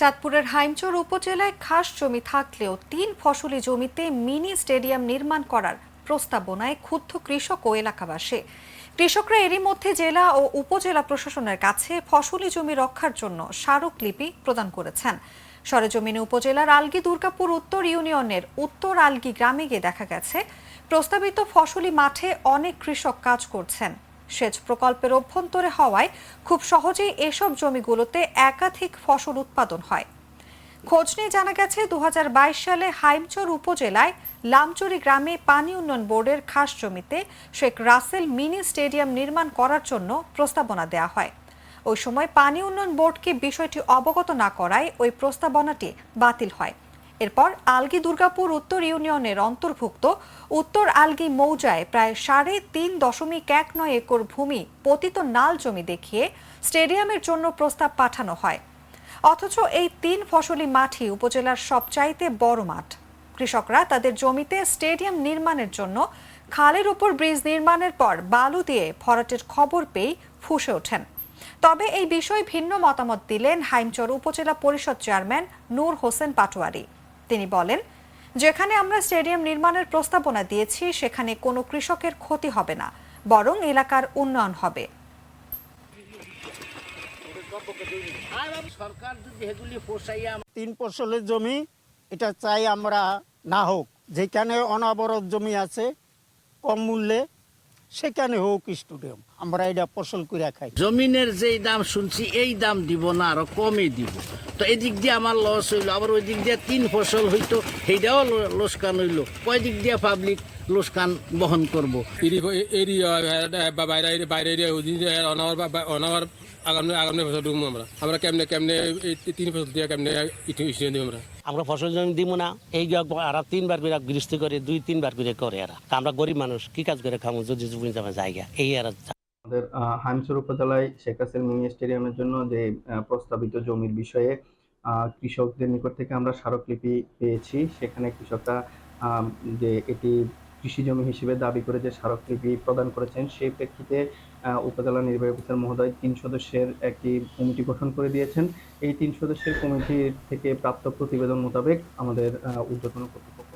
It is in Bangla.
চাঁদপুরের হাইমচর উপজেলায় খাস জমি থাকলেও তিন ফসলি জমিতে মিনি স্টেডিয়াম নির্মাণ করার প্রস্তাবনায় ক্ষুব্ধ কৃষক ও এলাকাবাসী। কৃষকরা এরই মধ্যে জেলা ও উপজেলা প্রশাসনের কাছে ফসলি জমি রক্ষার জন্য স্মারকলিপি প্রদান করেছেন। সরেজমিনে উপজেলার আলগি দুর্গাপুর উত্তর ইউনিয়নের উত্তর আলগি গ্রামে গিয়ে দেখা গেছে, প্রস্তাবিত ফসলি মাঠে অনেক কৃষক কাজ করছেন। সেচ প্রকল্পের অভ্যন্তরে হওয়ায় খুব সহজেই এসব জমিগুলোতে একাধিক ফসল উৎপাদন হয়। খোঁজ নিয়ে জানা গেছে দু হাজার বাইশ সালে হাইমচর উপজেলায় লামচুরি গ্রামে পানি উন্নয়ন বোর্ডের খাস জমিতে শেখ রাসেল মিনি স্টেডিয়াম নির্মাণ করার জন্য প্রস্তাবনা দেওয়া হয়। ওই সময় পানি উন্নয়ন বোর্ডকে বিষয়টি অবগত না করায় ওই প্রস্তাবনাটি বাতিল হয়। এরপর আলগি দুর্গাপুর উত্তর ইউনিয়নের অন্তর্ভুক্ত উত্তর আলগি মৌজায় প্রায় সাড়ে তিন দশমিক এক নয় একর ভূমি পতিত নাল জমি দেখিয়ে স্টেডিয়ামের জন্য প্রস্তাব পাঠানো হয়। অথচ এই তিন ফসলি মাঠই উপজেলার সবচাইতে বড় মাঠ। কৃষকরা তাদের জমিতে স্টেডিয়াম নির্মাণের জন্য খালের উপর ব্রিজ নির্মাণের পর বালু দিয়ে ভরাটের খবর পেয়ে ফুসে ওঠেন। তবে এই বিষয়ে ভিন্ন মতামত দিলেন হাইমচর উপজেলা পরিষদ চেয়ারম্যান নূর হোসেন পাটোয়ারি। তিনি বলেন যেখানে আমরা স্টেডিয়াম নির্মাণের প্রস্তাবনা দিয়েছি সেখানে কোনো কৃষকের ক্ষতি হবে না বরং এলাকার উন্নয়ন হবে। তিন ফসলের জমি এটা চাই আমরা না হোক যেখানে অনাবরত জমি আছে কম মূল্যে সেখানে হোক স্টুডিয়াম আমরা এটা ফসল করে খাই। জমিনের যেই দাম শুনছি এই দাম দিব না আরও কমই দিব। তো এদিক দিয়ে আমার লস হইল আবার ওই দিক দিয়ে তিন ফসল হইতো সেইটাও লোসকান হইল। কয় দিক দিয়ে পাবলিক লোসকান বহন করব। বাইরে বাইরে আগামী আগামী ফসল আমরা। আমরা কেমনে কেমনে তিন ফসল দিয়ে কেমনে ইস্যু দিব আমরা? আমরা ফসল জমি দিব না এই তিনবার করে গৃহস্থ করে দুই তিনবার করে করে এরা। আমরা গরিব মানুষ কি কাজ করে খামো যদি জায়গা? এই আর আমাদের আহ, হাইমচর উপজেলায় শেখ হাসিনা মিনি স্টেডিয়ামের জন্য যে প্রস্তাবিত জমির বিষয়ে কৃষকদের নিকট থেকে আমরা স্মারকলিপি পেয়েছি। সেখানে কৃষকরা যে এটি কৃষি জমি হিসেবে দাবি করে যে স্মারকলিপি প্রদান করেছেন সেই প্রেক্ষিতে উপজেলা নির্বাহী অফিসার মহোদয় তিন সদস্যের একটি কমিটি গঠন করে দিয়েছেন। এই তিন সদস্যের কমিটি থেকে প্রাপ্ত প্রতিবেদন মোতাবেক আমাদের ঊর্ধ্বতন কর্তৃপক্ষ।